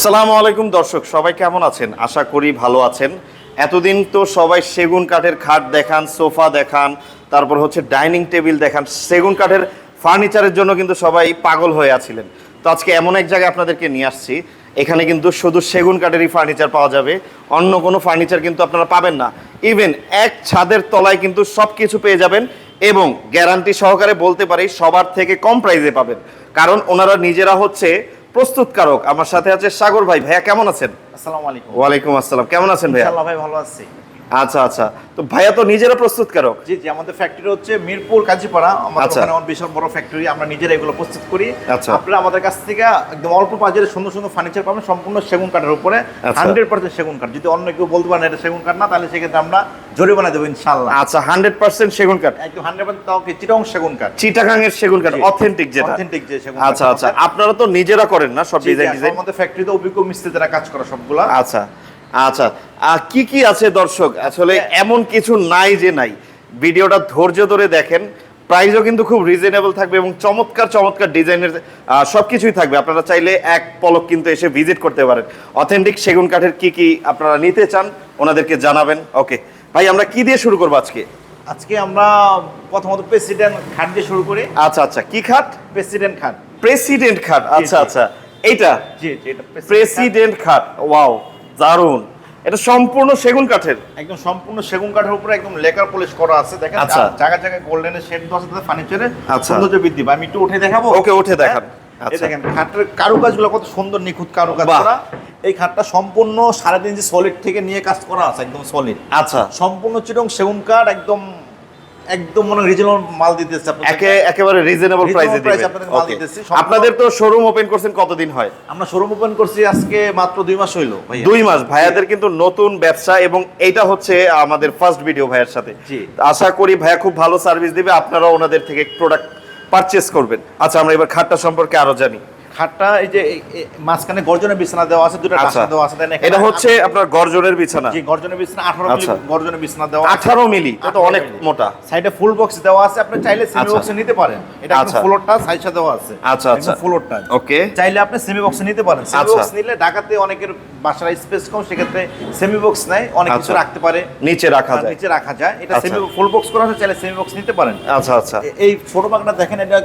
আসসালামু আলাইকুম দর্শক, সবাই কেমন আছেন? আশা করি ভালো আছেন। এতদিন তো সবাই সেগুন কাঠের খাট দেখান, সোফা দেখান, তারপর হচ্ছে ডাইনিং টেবিল দেখান। সেগুন কাঠের ফার্নিচারের জন্য কিন্তু সবাই পাগল হয়ে আছিলেন। তো আজকে এমন এক জায়গায় আপনাদেরকে নিয়ে আসছি, এখানে কিন্তু শুধু সেগুন কাঠেরই ফার্নিচার পাওয়া যাবে, অন্য কোনো ফার্নিচার কিন্তু আপনারা পাবেন না। ইভেন এক ছাদের তলায় কিন্তু সব কিছু পেয়ে যাবেন এবং গ্যারান্টি সহকারে বলতে পারি সবার থেকে কম প্রাইসে পাবেন। কারণ ওনারা নিজেরা হচ্ছে প্রস্তুতকারক আমার সাথে আছে সাগর ভাই। ভাইয়া কেমন আছেন? আসসালামু আলাইকুম। ওয়ালাইকুম আসসালাম। কেমন আছেন ভাইয়া? ইনশাআল্লাহ ভাই ভালো আছি। আচ্ছা আচ্ছা। তো ভাইয়া তো নিজেরা প্রস্তুতকারক জি জি আমাদের ফ্যাক্টরি হচ্ছে মিরপুর কাজীপাড়া আমাদের আচ্ছা। ওখানে বিশাল বড় ফ্যাক্টরি আমরা নিজেরা এগুলো প্রস্তুত করি। আচ্ছা। আপনারা আমাদের কাছ থেকে একদম অল্প বাজারে সুন্দর সুন্দর ফার্নিচার পাবেন সম্পূর্ণ সেগুন কাঠের উপরে। আচ্ছা। হান্ড্রেড পার্সেন্ট সেগুন কাঠ। যদি অন্য কেউ বলতে পারেন এটা সেগুন কাঠ না তাহলে সেক্ষেত্রে আমরা জরিমানা দেবো ইনশাল্লাহ আচ্ছা হান্ড্রেড পার্সেন্ট সেগুন কাঠ। একদম হান্ড্রেড পার্সেন্ট তাও কি চিটং সেগুন কাঠ? চিটাগাং এর সেগুন কাঠ অথেন্টিক যেটা। অথেন্টিক যে সেগুন আচ্ছা আচ্ছা। আপনারা তো নিজেরা করেন না সব ডিজাইন ডিজাইন আমাদের ফ্যাক্টরিতে অভিজ্ঞ মিস্ত্রি যারা কাজ করে সবগুলা। আচ্ছা। আচ্ছা কি কি আছে দর্শক? আসলে এমন কিছু নাই যে নাই। ভিডিওটা ধৈর্য ধরে দেখেন। প্রাইসও কিন্তু খুব রিজনেবল থাকবে এবং চমৎকার চমৎকার ডিজাইনের সব কিছুই থাকবে। আপনারা চাইলে এক পলক কিন্তু এসে ভিজিট করতে পারেন। অথেন্টিক সেগুন কাঠের কি কি আপনারা নিতে চান ওনাদেরকে জানাবেন। ওকে ভাই আমরা কি দিয়ে শুরু করব আজকে? আজকে আমরা প্রথমত প্রেসিডেন্ট খাট দিয়ে শুরু করি। আচ্ছা আচ্ছা। কি খাট? প্রেসিডেন্ট খাট। প্রেসিডেন্ট খাট। আচ্ছা আচ্ছা। এইটা? জি জি এটা প্রেসিডেন্ট খাট। ওয়াও দারুণ এটা সম্পূর্ণ সেগুন কাঠের একদম সম্পূর্ণ সেগুন কাঠের উপরে একদম লেকার পলিশ করা আছে দেখেন আচ্ছা। জায়গা জায়গায় জায়গায় গোল্ডেনের শেড দেওয়া আছে ফার্নিচারে আচ্ছা। সৌন্দর্য বৃদ্ধি আমি একটু উঠে দেখাবো ওকে, উঠে দেখান। হ্যাঁ? আচ্ছা। দেখেন খাটের কারুকাজগুলো কত সুন্দর নিখুঁত কারুকাজ। করা এই খাটটা সম্পূর্ণ সাড়ে তিন ইঞ্চি সলিড থেকে নিয়ে কাজ করা আছে একদম সলিড আচ্ছা সম্পূর্ণ চিরং সেগুন কাঠ একদম একদম মনে রিজনাল মাল দিতেছে একে একেবারে রিজনেবল প্রাইসে দিবেন আপনাদের মাল Okay. আপনাদের তো শোরুম ওপেন করছেন কতদিন হয়? আমরা শোরুম ওপেন করছি আজকে মাত্র দুই মাস হইল দুই মাস। ভাইয়াদের কিন্তু নতুন ব্যবসা এবং এইটা হচ্ছে আমাদের ফার্স্ট ভিডিও ভাইয়ের সাথে। আশা করি ভাইয়া খুব ভালো সার্ভিস দিবে আপনারা ওনাদের থেকে প্রোডাক্ট পারচেস করবেন। আচ্ছা আমরা এবার খাটটা সম্পর্কে আরও জানি। খাটটা এই যে মাঝখানে গর্জনের বিছানা দেওয়া আছে দুটো আচ্ছা। টাসা দেওয়া আছে এটা হচ্ছে আপনার গর্জনের বিছানা। জি গর্জনের বিছানা 18 মিলি আচ্ছা। গর্জনের বিছানা দেওয়া আছে। আঠারো মিলি এটা তো অনেক মোটা। সাইডে ফুল বক্স দেওয়া আছে আপনি চাইলে সেমি আচ্ছা। বক্সে নিতে পারেন। এটা আচ্ছা। একদম ফ্লোরটা সাইজটা দেওয়া আছে। আচ্ছা, আচ্ছা। ফ্লোরটা। ওকে। চাইলে আপনি সেমি বক্সে নিতে পারেন। সেমি আচ্ছা। বক্স নিলে ঢাকাতে অনেকের বাসার স্পেস কম সেক্ষেত্রে সেমি বক্স নাই অনেক কিছু আচ্ছা। রাখতে পারে। নিচে রাখা যায়। নিচে রাখা যায়। এটা আচ্ছা। সেমি ফুল বক্স করা আছে চাইলে সেমি বক্স নিতে পারেন। আচ্ছা আচ্ছা। এই ছোট বাগটা দেখেন এটা